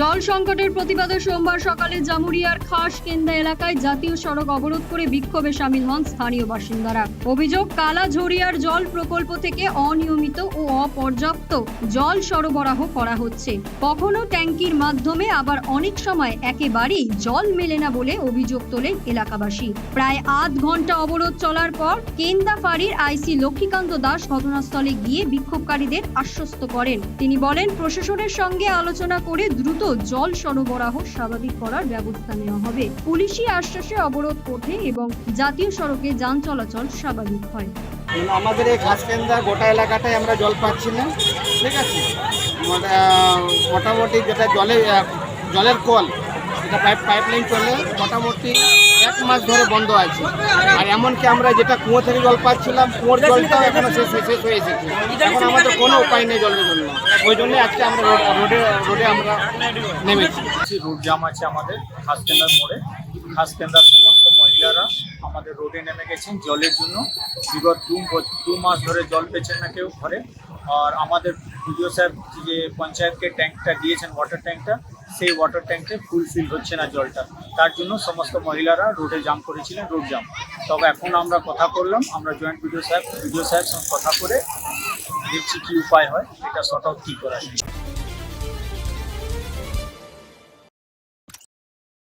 জল সংকটের প্রতিবাদে সোমবার সকালে জামুরিয়ার খাস কেন্দা এলাকায় জাতীয় সড়ক অবরোধ করে বিক্ষোভে সামিল হন স্থানীয় বাসিন্দারা। অভিযোগ, কালাঝরিয়ার জল প্রকল্প থেকে অনিয়মিত ও অপর্যাপ্ত জল সরবরাহ করা হচ্ছে। কখনো ট্যাঙ্কির মাধ্যমে আবার অনেক সময় একেবারেই জল মেলে না বলে অভিযোগ তোলেন এলাকাবাসী। প্রায় আধ ঘণ্টা অবরোধ চলার পর কেন্দা ফাঁড়ির আইসি লক্ষ্মীকান্ত দাস ঘটনাস্থলে গিয়ে বিক্ষোভকারীদের আশ্বস্ত করেন। তিনি বলেন, প্রশাসনের সঙ্গে আলোচনা করে দ্রুত জল সরবরাহ স্বাভাবিক করার ব্যবস্থা নেওয়া হবে। পুলিশি আশ্বাসে অবরোধ ওঠে এবং জাতীয় সড়কে যান চলাচল স্বাভাবিক হয়। আমাদের এই ঘাসকেন্দা গোটা এলাকাটায় আমরা জল পাচ্ছি না, ঠিক আছে? মোটা- মোটামুটি যেটা জলে জলের কল যেটা পাইপ, পাইপলাইন চলে, মোটামুটি এক মাস ধরে বন্ধ আছে। আর এমনকি আমরা যেটা কুয়ো থেকে জল পাচ্ছিলাম, কুয়োর জলটাও এখনও শেষ শেষ হয়ে এসেছে। এখন আমাদের কোনো উপায় নেই জলের জন্য। ওই জন্য আজকে আমরা রোড- রোডে আমরা নেমেছি। রোড জাম আছে আমাদের খাসকেন্দার মোড়ে। খাসকেন্দার সমস্ত মহিলারা আমাদের রোডে নেমে গেছেন জলের জন্য। বিগত দু দু মাস ধরে জল পেয়েছেন না কেউ ঘরে। আর আমাদের বিডিও স্যার যে পঞ্চায়েতকে ট্যাঙ্কটা দিয়েছেন ওয়াটার ট্যাঙ্কটা সেই ওয়াটার ট্যাঙ্কে ফুলফিল হচ্ছে না জলটা। তার জন্য সমস্ত মহিলারা রোডে জাম করেছিলেন রোড জাম তবে এখন আমরা কথা করলাম আমরা জয়েন্ট সাহেব বিডিও সাহেব সঙ্গে কথা করে দেখছি কি উপায় হয় এটা শর্ট আউট কী করা যায়।